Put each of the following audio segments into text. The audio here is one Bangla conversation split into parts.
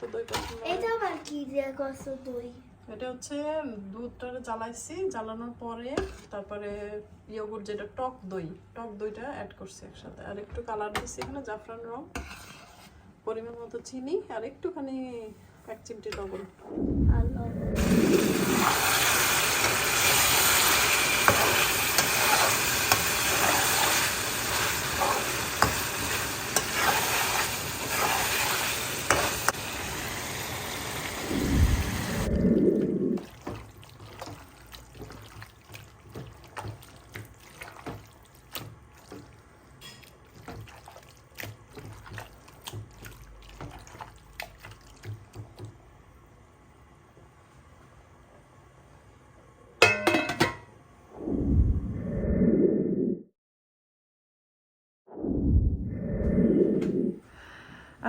তো দই পছন্দ এটা আবার কি দিয়ে কত দই। এটা হচ্ছে দুধটা জ্বালাইছি জ্বালানোর পরে তারপরে ইয়োগুর যেটা টক দই। টক দইটা অ্যাড করছি একসাথে। আর একটু কালার দিচ্ছি এখানে জাফরান রং পরিমাণ মতো চিনি আর একটুখানি এক চিমটি লবণ। আর লবণ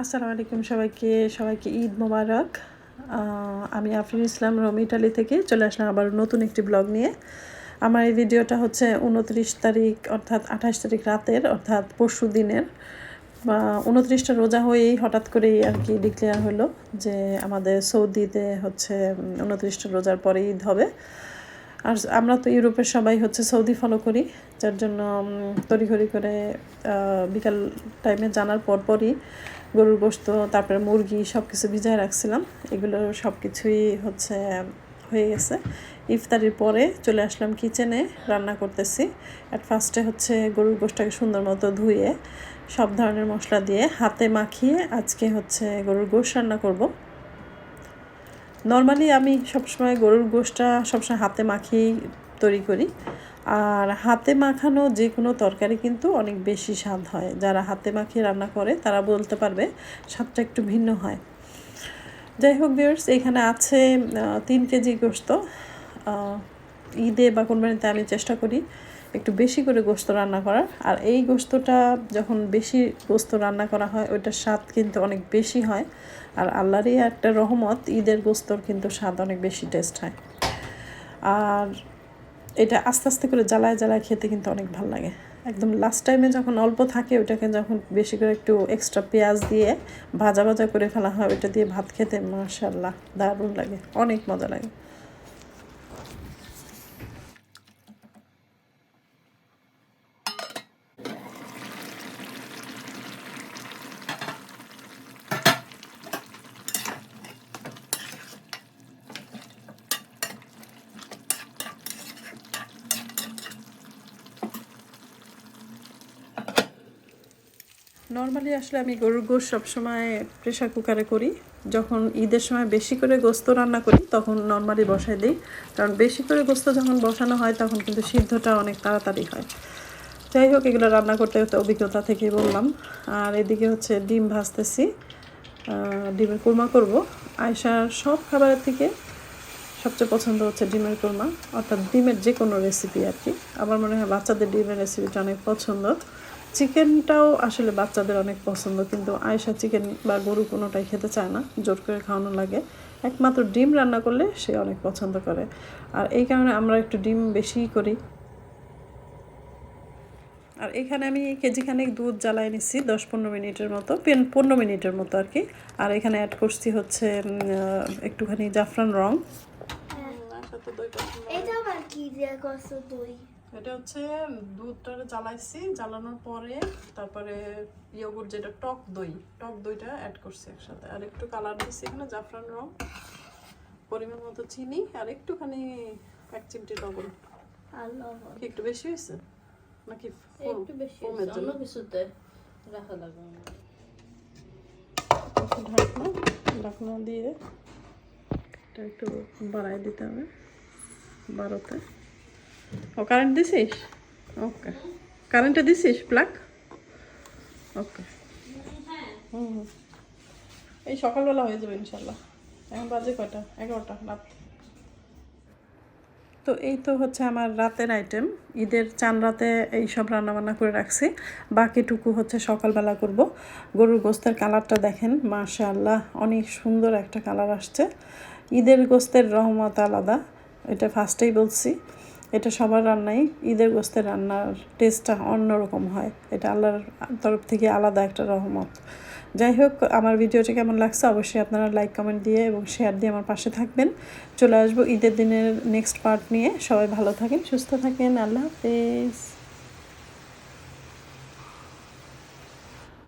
আসসালামু আলাইকুম সবাইকে সবাইকে ঈদ মোবারক। আমি আফরিন ইসলাম রমি, ইটালি থেকে চলে আসলাম আবার নতুন একটি ব্লগ নিয়ে। আমার এই ভিডিওটা হচ্ছে উনত্রিশ তারিখ, অর্থাৎ আঠাশ তারিখ রাতের, অর্থাৎ পরশু দিনের। উনত্রিশটা রোজা হয়েই হঠাৎ করেই আর কি ডিক্লেয়ার হলো যে আমাদের সৌদিতে হচ্ছে উনত্রিশটা রোজার পরে ঈদ হবে। আর আমরা তো ইউরোপের সবাই হচ্ছে সৌদি ফলো করি, যার জন্য তড়িঘড়ি করে বিকাল টাইমে জানার পরপরই গরুর গোস্ত তারপরে মুরগি সব কিছু ভিজায় রাখছিলাম। এগুলো সব কিছুই হচ্ছে, হয়ে গেছে। ইফতারির পরে চলে আসলাম কিচেনে রান্না করতেছি। অ্যাট ফার্স্টে হচ্ছে গরুর গোশটাকে সুন্দর মতো ধুয়ে, সব ধরনের মশলা দিয়ে হাতে মাখিয়ে আজকে হচ্ছে গরুর গোশ রান্না করব। নর্মালি আমি সবসময় গরুর গোশটা সবসময় হাতে মাখিয়েই তৈরি করি। আর হাতে মাখানো যে কোনো তরকারি কিন্তু অনেক বেশি স্বাদ হয়। যারা হাতে মাখিয়ে রান্না করে, তারা বলতে পারবে স্বাদটা একটু ভিন্ন হয়। যাই হোক বিয়ার্স এখানে আছে তিন কেজি গোস্ত। ঈদে বা কোরবানিতে আমি চেষ্টা করি একটু বেশি করে গোস্ত রান্না করার। আর এই গোস্তটা যখন বেশি গোস্ত রান্না করা হয়, ওইটার স্বাদ কিন্তু অনেক বেশি হয়। আর আল্লাহরই একটা রহমত, ঈদের গোস্তর কিন্তু স্বাদ অনেক বেশি টেস্ট হয়। আর এটা আস্তে আস্তে করে জ্বালায় জ্বালায় খেতে কিন্তু অনেক ভালো লাগে। একদম লাস্ট টাইমে যখন অল্প থাকে ওটাকে যখন বেশি করে একটু এক্সট্রা পেঁয়াজ দিয়ে ভাজা ভাজা করে ফেলা হয় ওটা দিয়ে ভাত খেতে মাশাল্লাহ দারুণ লাগে, অনেক মজা লাগে। নর্মালি আসলে আমি গরুর গোশ সবসময় প্রেশার কুকারে করি। যখন ঈদের সময় বেশি করে গোস্ত রান্না করি, তখন নর্মালি বসাই দিই। কারণ বেশি করে গোস্ত যখন বসানো হয়, তখন কিন্তু সিদ্ধটা অনেক তাড়াতাড়ি হয়। যাই হোক, এগুলো রান্না করতে অভিজ্ঞতা থেকে বললাম। আর এদিকে হচ্ছে ডিম ভাজতেছি। ডিমের কোরমা করব। আয়সার সব খাবারের থেকে সবচেয়ে পছন্দ হচ্ছে ডিমের কুরমা। অর্থাৎ ডিমের যে কোনো রেসিপি আর কি। আমার মনে হয় বাচ্চাদের ডিমের রেসিপিটা অনেক পছন্দ। চিকেনটাও আসলে বাচ্চাদের অনেক পছন্দ কিন্তু আয়সা চিকেন বা গরু কোনোটাই খেতে চায় না জোর করে খাওয়ানো লাগে। একমাত্র ডিম রান্না করলে সে অনেক পছন্দ করে। আর এই কারণে আমরা একটু ডিম বেশি করি। আর এখানে আমি কেজি খানেক দুধ জ্বালাই নিচ্ছি দশ পনেরো মিনিটের মতো পেন পনেরো মিনিটের মতো আর কি। আর এখানে অ্যাড করছি হচ্ছে একটুখানি জাফরান রং। এটা আবার কি দিয়ে দই। এটা হচ্ছে দুধটা জ্বালাইছি জ্বালানোর পরে তারপরে ইয়োগুর যেটা টক দই টক দইটা অ্যাড করছি একসাথে। আর একটু কালার দিচ্ছি এখানে জাফরান রং পরিমাণ মতো চিনি আর একটুখানি এক চিমটি লবণ। আর লবণ একটু বেশি হয়েছে? নাকি একটু বেশি ফোমের অন্য কিছুতে রাখা লাগবে ঢাকনা ঢাকনা দিয়ে এটা একটু বাড়াই দিতে হবে বারোতে। ও কারেন্ট দিছিস ওকে কারেন্টে দিছিস প্লাক ওকে হুম হুম। এই সকালবেলা হয়ে যাবে ইনশাল্লাহ এখন বাজে কয়টা? এগারোটা রাত। তো এই তো হচ্ছে আমার রাতের আইটেম ঈদের চান রাতে এই সব রান্নাবান্না করে রাখছি। বাকিটুকু হচ্ছে সকালবেলা করব। গরুর গোস্তের কালারটা দেখেন মাশাআল্লাহ অনেক সুন্দর একটা কালার আসছে। ঈদের গোস্তের রহমত আলাদা এটা ফার্স্টেই বলছি। এটা সবার রান্নাই। ঈদের গোস্তের রান্নার টেস্টটা অন্যরকম হয়। এটা আল্লাহর তরফ থেকে আলাদা একটা রহমত। যাই হোক, আমার ভিডিওটা কেমন লাগছে অবশ্যই আপনারা লাইক কমেন্ট দিয়ে এবং শেয়ার দিয়ে আমার পাশে থাকবেন। চলে আসব ঈদের দিনের নেক্সট পার্ট নিয়ে। সবাই ভালো থাকেন, সুস্থ থাকেন। আল্লাহ হাফেজ।